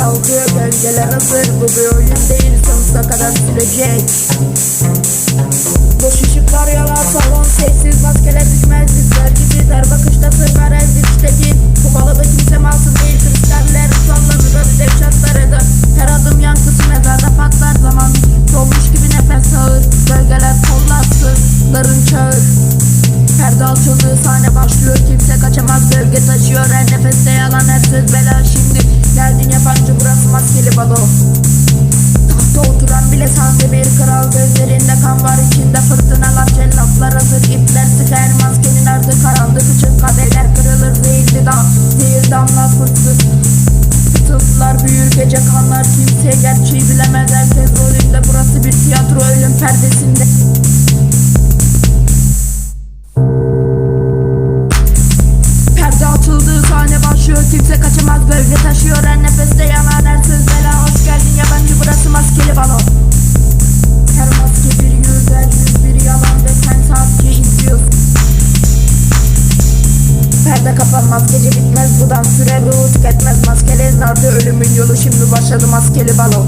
kalkıyor gölgeler hazır. Bu bir oyun değil sonsuza kadar sürecek. Boş ışıklar yalan salon sessiz maskeler düşmez. Bizler gibi ter bakışta sır ver ezdik işte Bu balada kimse masum değil kristaller sallanır ödü devşatlar eder. Her adım yankısı mezarda patlar. Zaman Dolmuş gibi nefes ağır. Gölgeler kollatsın Ların çağır Perde açıldığı sahne başlıyor Kimse kaçamaz. Gölge taşıyor Her nefeste yalan her söz bela Tahta oturan bile sahte bir kral. Gözlerinde kan var içinde fırtınalar Cellaflar hazır. İpler sıkar Maskenin ardı. Karanlık için Kadeler kırılır. Değildi dam Değil damla fırtı Fısıltılar büyür gece kanlar. Kimse gerçeği bilemez. Herkes rolünde. Burası bir tiyatro ölüm perdesinde. Perde açıldığı sahne başlıyor. Kimse kaçamaz. Bölge taşıyor Perde kapanmaz gece bitmez. Bu dans sürer ruhu tüketmez Maskeli esnardı ölümün yolu. Şimdi başladı maskeli balon